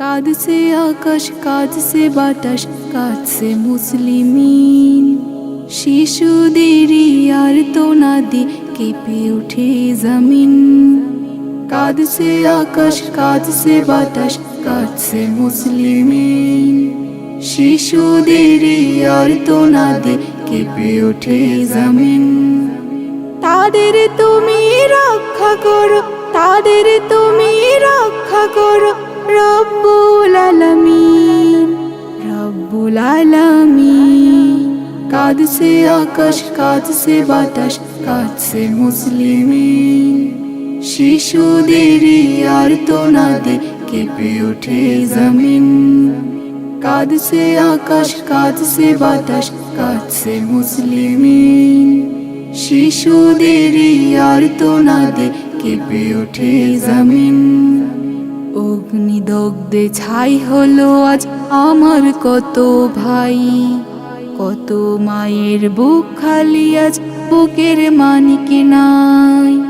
কাঁদছে আকাশ, কাঁদছে বাতাস, কাঁদছে মুসলিমিন। শিশুদেরই আর তো নাদি, কেঁপে উঠে জমিন। কাঁদছে আকাশ, কাঁদছে বাতাস, কাঁদছে মুসলিমিন। শিশুদেরই আর তো নাদি, কেঁপে ওঠে জমিন। তাদের তুমি রক্ষা করো, তাদের তুমি রক্ষা করো। রব্বুল আলামিন রব্বুল আলামিন। কাঁদছে আকাশ, কাঁদছে বাতাস, কাঁদছে মুসলিমিন। শিশুদেরই আর তো নাদে, কেঁপে ওঠে জমিন। কাঁদছে আকাশ, কাঁদছে বাতাস, কাঁদছে মুসলিমিন। শিশুদেরই আর তো নাদে, কেঁপে ওঠে জমিন। অগ্নিদগ্ধে ছাই হলো আজ আমার কত ভাই। কত মায়ের বুক খালি আজ বুকের মানিক নাই।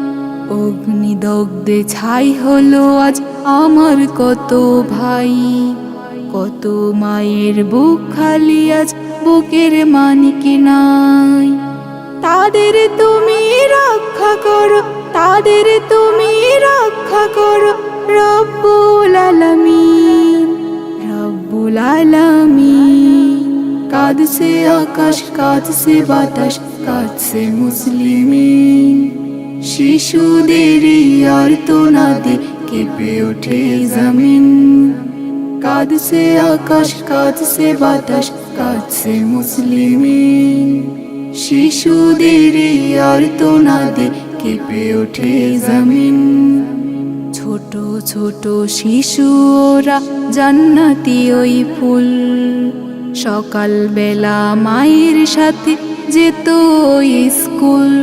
অগ্নিদগ্ধে ছাই হলো আজ আমার কত ভাই। কত মায়ের বুক খালি আজ বুকের মানিক নাই। তাদের তুমি রক্ষা করো, তাদের তুমি রক্ষা করো রব্বুল আলামিন রব্বুল আলামিন। কাঁদছে আকাশ, কাঁদছে বাতাস, কাঁদছে মুসলিমিন। শিশুদেরই আর তো নাদে কেঁপে ওঠে জমিন। কাঁদছে আকাশ, কাঁদছে বাতাস, কাঁদছে মুসলিমিন। শিশুদেরই আর তো নাদে কেঁপে ওঠে জমিন। ছোট ছোট শিশু ওরা জান্নাতি ওই ফুল। সকাল বেলা মায়ের সাথে যেত স্কুল।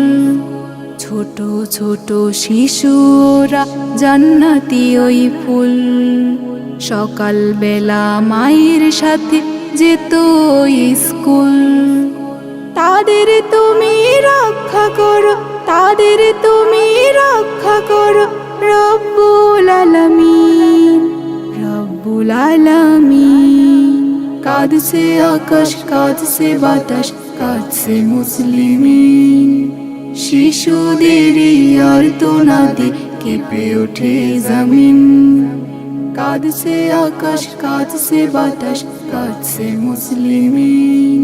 ছোট ছোট শিশু ওরা জান্নাতি ওই ফুল। সকাল বেলা মায়ের সাথে যেত স্কুল। তাদের তুমি রক্ষা করো, তাদের তুমি রক্ষা করো রব্বুল আলামিন রব্বুল আলামিন। কাঁদছে আকাশ, কাঁদছে বাতাস, কাঁদছে মুসলিমিন। শিশুদেরই আর তো নাদে কেঁপে ওঠে জমিন। কাঁদছে আকাশ, কাঁদছে বাতাস, কাঁদছে মুসলিমিন।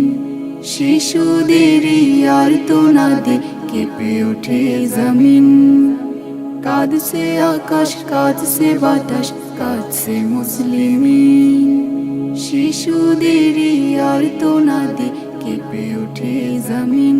শিশুদেরই আর তো নাদে কেঁপে ওঠে জমিন। কাঁদছে আকাশ কাঁদছে বাতাস কাঁদছে মুসলিমি। শিশুদেরই আর তো নাদে কেঁপে ওঠে জমিন।